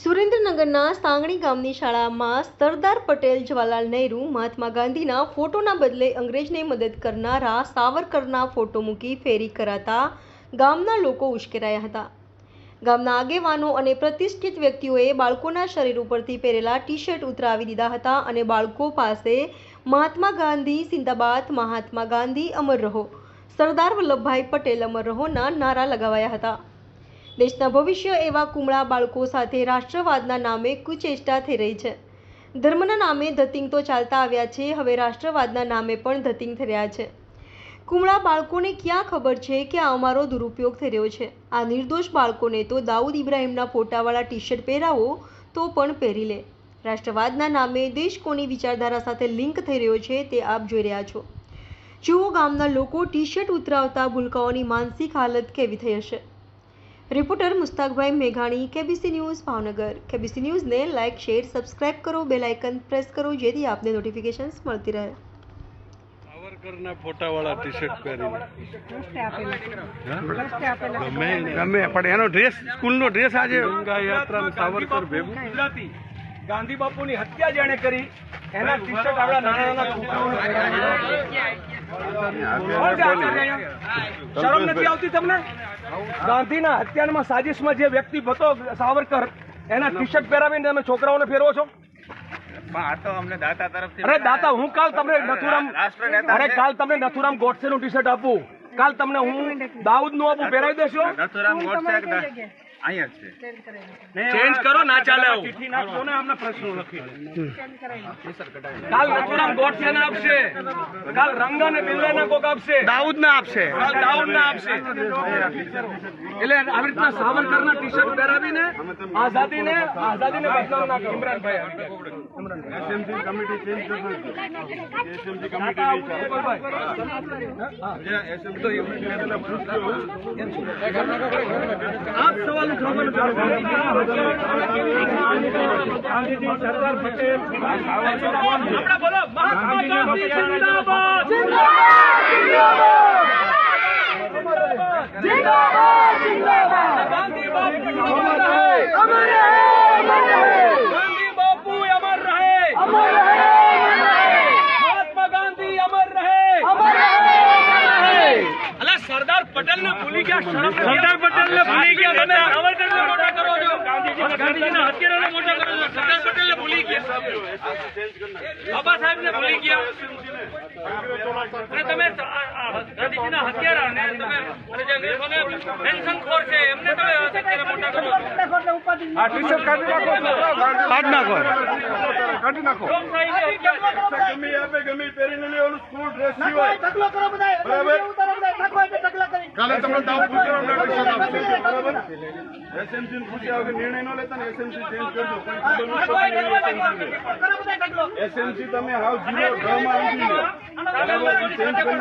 સુરેન્દ્રનગરના સાંગણી ગામની શાળામાં સરદાર પટેલ, જવાહરલાલ નહેરુ, મહાત્મા ગાંધીના ફોટોના બદલે અંગ્રેજને મદદ કરનારા સાવરકરના ફોટો મૂકી ફેરી કરાતા ગામના લોકો ઉશ્કેરાયા હતા. ગામના આગેવાનો અને પ્રતિષ્ઠિત વ્યક્તિઓએ બાળકોના શરીર ઉપરથી પહેરેલા ટી શર્ટ ઉતરાવી દીધા હતા અને બાળકો પાસે મહાત્મા ગાંધી સિંદાબાદ મહાત્મા ગાંધી અમર રહો, સરદાર વલ્લભભાઈ પટેલ અમર રહોના નારા લગાવાયા હતા. દેશના ભવિષ્ય એવા કુમળા બાળકો સાથે રાષ્ટ્રવાદના નામે કુચેષ્ટા થઈ રહી છે. ધર્મના નામે ધતિંગ તો ચાલતા આવ્યા છે, હવે રાષ્ટ્રવાદના નામે પણ ધતિંગ થઈ રહ્યા છે. કુમળા બાળકોને ક્યાં ખબર છે કે આ અમારો દુરુપયોગ થઈ રહ્યો છે? આ નિર્દોષ બાળકોને તો દાઉદ ઇબ્રાહિમના ફોટાવાળા ટી શર્ટ પહેરાવો તો પણ પહેરી લે. રાષ્ટ્રવાદના નામે દેશ કોની વિચારધારા સાથે લિંક થઈ રહ્યો છે તે આપ જોઈ રહ્યા છો. જુઓ ગામના લોકો ટી શર્ટ ઉતરાવતા ભૂલકાઓની માનસિક હાલત કેવી થઈ હશે? રિપોર્ટર મુસ્તાકભાઈ મેઘાણી કેબીસી ન્યૂઝ ભાવનગર. કેબીસી ન્યૂઝને લાઇક શેર સબસ્ક્રાઇબ કરો બેલ આઇકન પ્રેસ કરો જેથી આપને નોટિફિકેશન્સ મળતી રહે. સાવરકરના ફોટાવાળા ટી શર્ટ પહેરીને. રસ્તે આપેલા. હા? રસ્તે આપેલા. ગમે ગમે. પણ એનો ડ્રેસ સ્કૂલનો ડ્રેસ આજે ગંગા યાત્રા સાવરકર ભેગું. ગાંધી બાપુની હત્યા જેણે કરી એના ટી શર્ટ આપણા નાના નાના છોકરાઓને શરમ નથી આવતી તમને? ગાંધીના હત્યામાં સાજિશમાં જે વ્યક્તિ હતો સાવરકર એના ટી શર્ટ પહેરાવીને તમે છોકરાઓને ફેરવો છો? અરે દાતા હું કાલ તમને નથુરામ અરે કાલ તમને નથુરામ ગોડસે નું ટી શર્ટ આપું. કાલ તમને હું દાઉદનું આપું પહેરાવી દેશો. ચેન્જ કરો ના ચાલે આવું ચિઠ્ઠી નાખશો ને આમના પ્રશ્નો લખી કાલ નથુરામ ગોઠિયા ને આપશે કાલ રંગા ને બિલ્લા ને કોક આપશે દાઉદ ના આપશે કાલ દાઉદ ના આપશે એટલે આવી રીતના સાવરકર ના ટી શર્ટ પહેરાવીને આઝાદી ને આઝાદી ને બદલાવ ના કરો ઇમરાનભાઈ એસએમસી કમિટી ચેન્જ કરી SMC committee SMC Gandhiji Sardar Bapu અમર રહે મહાત્મા ગાંધી અમર રહે અલા સરદાર પટેલ ને ભૂલી ગયા શરમ સરદાર પટેલ ને ભૂલી ગયા તમે સાવરકર ને મોટા કરો છો. ગાંધીજીના હત્યારાને મોટા કરો છો. સરદાર પટેલ ને ભૂલી ગયા. બાબા સાહેબ ને ભૂલી ગયા. અને તમે ગાંધીજીના હત્યારાને તમે અને જે અંગ્રેજોને પેન્શન ખોર છે એમને તમે અત્યારે મોટા કરો છો. કાઢી નાખો નાખો. ગમે આપે ગમે પહેરીને લે ઓલું સ્કૂલ ડ્રેસ સિવાય. બરાબર? કાલે તમને બરાબર એસએમસી પૂછ્યા વગર નિર્ણય ન લેતા ને એસએમસી ચેન્જ કરજો એસએમસી તમે હાવ ઝીરો ડ્રમાં આવી ગયો ચેન્જ કરી